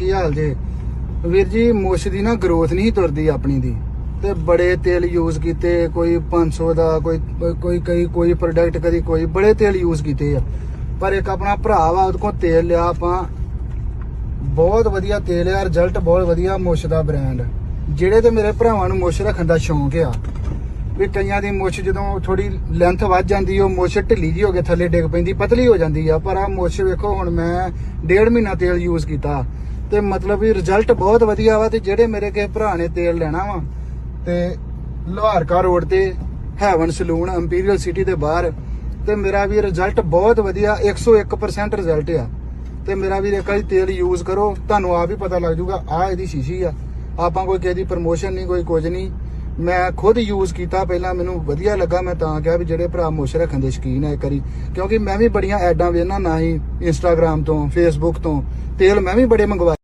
ਕੀ ਹਾਲ ਜੇ? ਵੀਰ ਜੀ, ਮੁੱਛ ਦੀ ਨਾ ਗਰੋਥ ਨਹੀਂ ਤੁਰਦੀ ਆਪਣੀ ਦੀ। ਤੇ ਬੜੇ ਤੇਲ ਯੂਜ਼ ਕੀਤੇ, ਕੋਈ 500 ਦਾ, ਕੋਈ ਕੋਈ, ਕਈ, ਕੋਈ ਪ੍ਰੋਡਕਟ ਕਦੀ ਕੋਈ, ਬੜੇ ਤੇਲ ਯੂਜ਼ ਕੀਤੇ ਆ। ਪਰ ਇੱਕ ਆਪਣਾ ਭਰਾ ਵਾ, ਉਹਦੇ ਕੋਲ ਤੇਲ ਲਿਆ ਆਪਾਂ। ਬਹੁਤ ਵਧੀਆ ਤੇਲ ਆ ਰਿਜ਼ਲਟ ਬਹੁਤ ਵਧੀਆ ਮੁੱਛ ਦਾ ਬ੍ਰਾਂਡ ਜਿਹੜੇ ਤੇ ਮੇਰੇ ਭਰਾਵਾਂ ਨੂੰ ਮੁੱਛ ਰੱਖਣ ਦਾ ਸ਼ੌਂਕ ਆ, ਵੀ ਕਈਆਂ ਦੀ ਮੁੱਛ ਜਦੋਂ ਥੋੜੀ ਲੈਂਥ ਵੱਧ ਜਾਂਦੀ, ਉਹ ਮੁੱਛ ਢਿੱਲੀ ਜੀ ਹੋ ਕੇ ਥੱਲੇ ਡਿੱਗ ਪੈਂਦੀ, ਪਤਲੀ ਹੋ ਜਾਂਦੀ ਆ। ਪਰ ਆ ਮੁੱਛ ਵੇਖੋ, ਹੁਣ ਮੈਂ ਡੇਢ ਮਹੀਨਾ ਤੇਲ ਯੂਜ਼ ਕੀਤਾ। ਤੇ ਮਤਲਬ ਵੀ ਰਿਜ਼ਲਟ ਬਹੁਤ ਵਧੀਆ ਵਾ ਤੇ ਜਿਹੜੇ ਮੇਰੇ ਕਿਸੇ ਭਰਾ ਨੇ ਤੇਲ ਲੈਣਾ ਵਾ ਤੇ ਲੋਹਾਰਕਾ ਰੋਡ ਤੇ ਹੈਵਨ ਸਲੂਨ ਇੰਪੀਰੀਅਲ ਸਿਟੀ ਦੇ ਬਾਹਰ, ਤੇ ਮੇਰਾ ਵੀ ਰਿਜ਼ਲਟ ਬਹੁਤ ਵਧੀਆ 101% ਰਿਜ਼ਲਟ ਆ। ਤੇ ਮੇਰਾ ਵੀ ਇੱਕ ਵਾਰੀ ਤੇਲ ਯੂਜ਼ ਕਰੋ, ਤੁਹਾਨੂੰ ਆਪ ਹੀ ਪਤਾ ਲੱਗ ਜਾਊਗਾ ਆ ਇਹਦੀ ਸ਼ੀਸ਼ੀ ਆ। ਆਪਾਂ ਕੋਈ ਕਿਸੇ ਦੀ ਪ੍ਰਮੋਸ਼ਨ ਨਹੀਂ, ਕੋਈ ਕੁਝ ਨਹੀਂ। ਮੈਂ ਖੁਦ ਯੂਜ਼ ਕੀਤਾ ਪਹਿਲਾਂ, ਮੈਨੂੰ ਵਧੀਆ ਲੱਗਾ, ਮੈਂ ਤਾਂ ਕਿਹਾ ਵੀ ਜਿਹੜੇ ਭਰਾ ਮੁੱਛ ਰੱਖਣ ਦੇ ਸ਼ਕੀਨ ਹੈ ਇੱਕ ਵਾਰੀ, ਕਿਉਂਕਿ ਮੈਂ ਵੀ ਬੜੀਆਂ ਐਡਾਂ ਵੇਖਣਾ ਨਾ ਹੀ ਇੰਸਟਾਗ੍ਰam ਤੋਂ ਫੇਸਬੁੱਕ ਤੋਂ, ਤੇਲ ਮੈਂ ਵੀ ਬੜੇ ਮੰਗਵਾਏ।